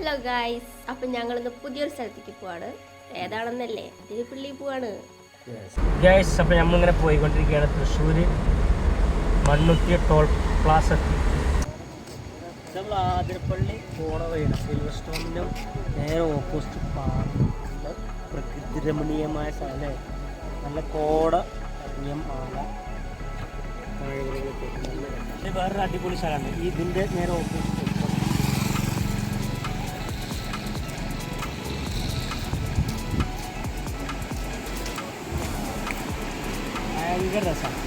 Hello guys അപ്പം ഞങ്ങളിന്ന് പുതിയൊരു സ്ഥലത്തേക്ക് പോവാണ്. ഏതാണെന്നല്ലേ? അതിന് പുള്ളി പോവാണ്. ഗൈസ് അപ്പോൾ നമ്മളിങ്ങനെ പോയിക്കൊണ്ടിരിക്കുകയാണ് തൃശ്ശൂർ മണ്ണുത്തി ടോൾ പ്ലാസ. നമ്മൾ ആതിരപ്പള്ളി പോണ വഴിയാണ്. സിൽവർ സ്റ്റോണിനും നേരെ ഓപ്പോസിറ്റ് പാർക്കിന്റെ പ്രകൃതി രമണീയമായ സ്ഥലം നല്ല കോട ഇറങ്ങിയ മാല വേറൊരു അടിപൊളി സ്ഥലമാണ്. ഇതിന്റെ നേരെ ഓപ്പോസിറ്റ് ഭയങ്കര രസമാണ്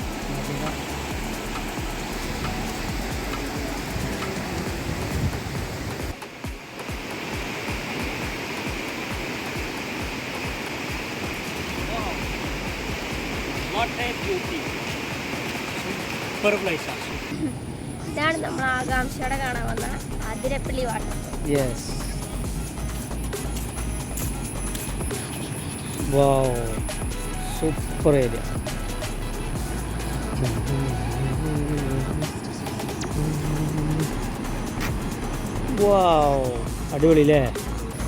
സൂപ്പർ പ്ലേസാണ് ഇതാണ് നമ്മൾ ആകാംക്ഷയുടെ കാണാൻ വന്ന Athirappilly water. Yes wow super area wow അടിപൊളി അല്ലേ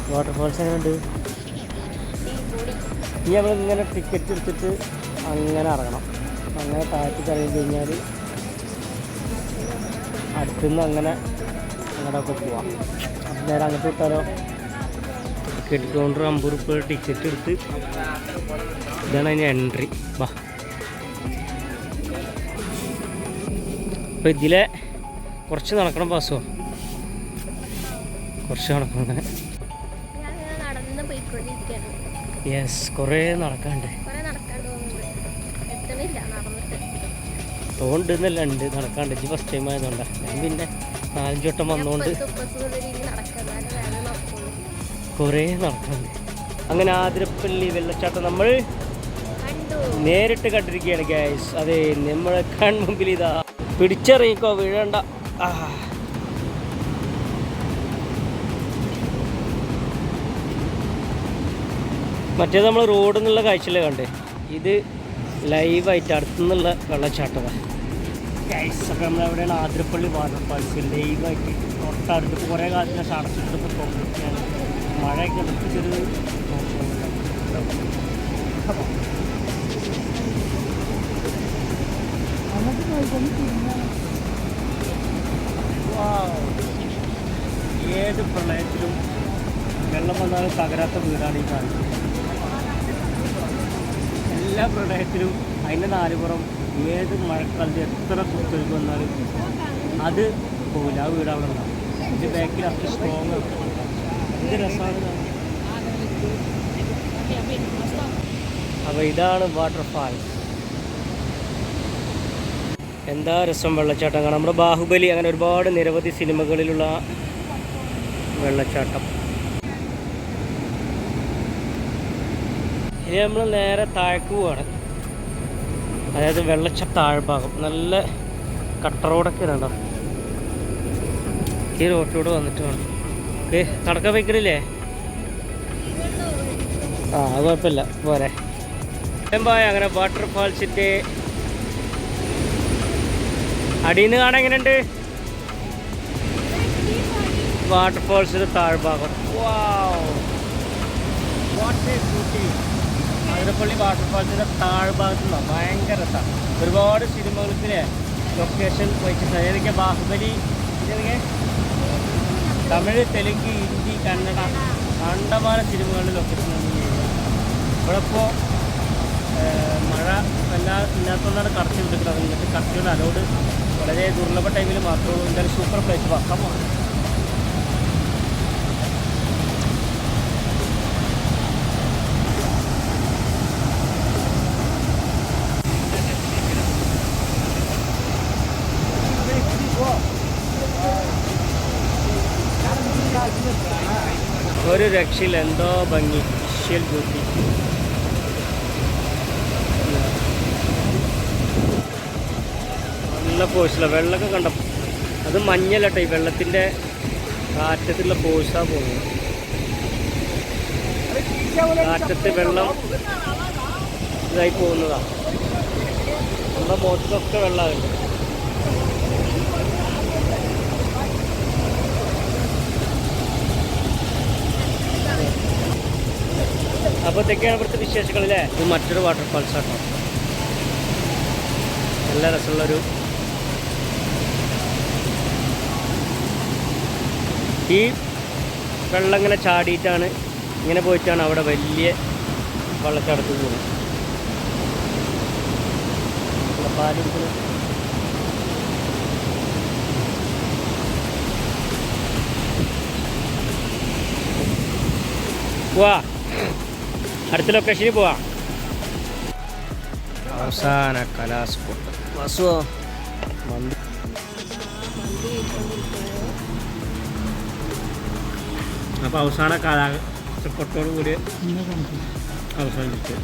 വാട്ടർഫാൾസ് എങ്ങനെ ഉണ്ട്. ഇനി നമ്മൾ ഇങ്ങനെ ടിക്കറ്റ് എടുത്തിട്ട് അങ്ങനെ ഇറങ്ങണം. അങ്ങനെ താഴത്തേക്ക് ഇറങ്ങി കഴിഞ്ഞാൽ അടുത്തുനിന്ന് അങ്ങനെ അങ്ങോട്ടൊക്കെ പോവാം. അന്നേരം നേരെ അങ്ങോട്ട് വിട്ടാലോ ടിക്കറ്റ് കൗണ്ടർ അമ്പത് റുപ്യ ടിക്കറ്റ് എടുത്ത് ഇതാണ് അതിന്റെ എൻട്രി വാ. അപ്പോൾ ഇതിലെ കുറച്ച് നടക്കണം പാസോ കുറച്ച് നടക്കണം. യെസ് കുറേ നടക്കാണ്ട് തോണ്ട് എന്നല്ല തോണ്ടെന്നല്ല ഉണ്ട്. നടക്കാണ്ട് ഇജ്ജ് ഫസ്റ്റ് ടൈം ആയതുകൊണ്ടാണ് ഞാൻ പിന്നെ നാലഞ്ച് വട്ടം വന്നുകൊണ്ട് കുറേ നടക്കാണ്ട് അങ്ങനെ ആതിരപ്പള്ളി വെള്ളച്ചാട്ടം നമ്മൾ നേരിട്ട് കണ്ടിരിക്കുകയാണ് ഗ്യാസ് അതെ നമ്മളെ കൺമുമ്പിൽ ഇതാ പിടിച്ചെറിയിക്കോ വീഴണ്ട. ആ. മറ്റേത് നമ്മൾ റോഡിൽ നിന്നുള്ള കാഴ്ചയിലേ കണ്ടേ? ഇത് ലൈവായിട്ട് അടുത്തുനിന്നുള്ള വെള്ളച്ചാട്ടമാണ് ഗൈസ് അപ്പോൾ നമ്മളെവിടെയാണ് ആതിരപ്പള്ളി വാട്ടർഫാൾസ് ലൈവായിട്ട് തൊട്ടടുത്ത് കുറേ കാലത്തിന് ശേഷം അടച്ചിട്ട് ഇപ്പോൾ തുറന്നിരിക്കുകയാണ് മഴയൊക്കെ അടുപ്പിച്ചൊരു ചെറിയ ഏത് പ്രളയത്തിലും വെള്ളം വന്നാലും തകരാത്ത വീടാണ് ഈ കാണുന്നത് എല്ലാ പ്രളയത്തിലും അതിന്റെ നാലുപുറം ഏത് മഴക്കാലത്ത് എത്ര കുത്തൊഴുക്ക് വന്നാലും അത് പോകില്ല ആ വീട് അവിടെ ഉണ്ടാവും ഇത് ബാക്കിൽ അത്ര സ്ട്രോങ് എന്ത് രസമാണ്. അപ്പോൾ ഇതാണ് വാട്ടർഫാൾസ് എന്താ രസം വെള്ളച്ചാട്ടം കാണാം നമ്മുടെ ബാഹുബലി അങ്ങനെ ഒരുപാട് നിരവധി സിനിമകളിലുള്ള വെള്ളച്ചാട്ടം. ഇനി നമ്മൾ നേരെ താഴേക്ക് പോവാണ്. അതായത് വെള്ളച്ച താഴ്ഭാഗം. നല്ല കട്ട റോഡൊക്കെ ഉണ്ടോ ഈ റോട്ടിലൂടെ വന്നിട്ട് വേണം. ഓക്കെ നടക്കാൻ വയ്ക്കണില്ലേ ആ അത് കുഴപ്പമില്ല. പോരെ. പോയ അങ്ങനെ വാട്ടർഫാൾസിന്റെ അടിയിൽ നിന്ന് കാണാൻ എങ്ങനെയുണ്ട്? വാട്ടർഫാൾസിന്റെ താഴ്ഭാഗം. അതിരപ്പള്ളി വാട്ടർഫോൾസിന്റെ താഴ്ഭാഗത്ത് നിന്നാണ് ഭയങ്കര രസമാണ് ഒരുപാട് സിനിമകൾക്കിലെ ലൊക്കേഷൻ വെച്ചിട്ട് ഏതൊക്കെ ബാഹുബലി. ഇതൊക്കെ തമിഴ് തെലുങ്ക് ഹിന്ദി കന്നഡ. കണ്ടമാന സിനിമകളുടെ ലൊക്കേഷൻ ഇവിടെ ഇപ്പോൾ മഴ എല്ലാ ഇല്ലാത്തതുകൊണ്ടാണ് കറക്റ്റ് എടുക്കുന്നത്. എന്നിട്ട് കറക്റ്റുകൾ അലോഡ് വളരെ ദുർലഭ ടൈമിൽ മാത്രമേ എന്തായാലും സൂപ്പർ പ്ലേസ് വക്കമാണ് ഒരു രക്ഷയിൽ എന്തോ ഭംഗി. Visual beauty. നല്ല പോസ്റ്റില്ല വെള്ളമൊക്കെ കണ്ട അത് മഞ്ഞലട്ടെ. ഈ വെള്ളത്തിന്റെ കാറ്റത്തുള്ള പോസ്റ്റാ പോകുന്നത്. കാറ്റത്ത് വെള്ളം ഇതായി പോകുന്നതാണ് നമ്മുടെ മുഖത്തൊക്കെ വെള്ളമാകുന്നുണ്ട് അപ്പോൾ ഇതൊക്കെയാണ് ഇവിടുത്തെ വിശേഷങ്ങൾ അല്ലേ? ഇത് മറ്റൊരു വാട്ടർഫാൾസ് ആട്ടോ നല്ല രസമുള്ളൊരു ഈ വെള്ളം ഇങ്ങനെ ചാടിയിട്ടാണ് ഇങ്ങനെ പോയിട്ടാണ് അവിടെ വലിയ വെള്ളച്ചാട്ടത്തിൽ പോകുന്നത് വാ. പാലിരിക്കുന്നു. അടുത്ത ലൊക്കേഷനിൽ പോവാം. അവസാന കലാസ്പോട്ട് വസുവോ? മന്തി അപ്പോൾ അവസാന കലാ സ്പോട്ടോട് കൂടി അവസാനിപ്പിച്ചു.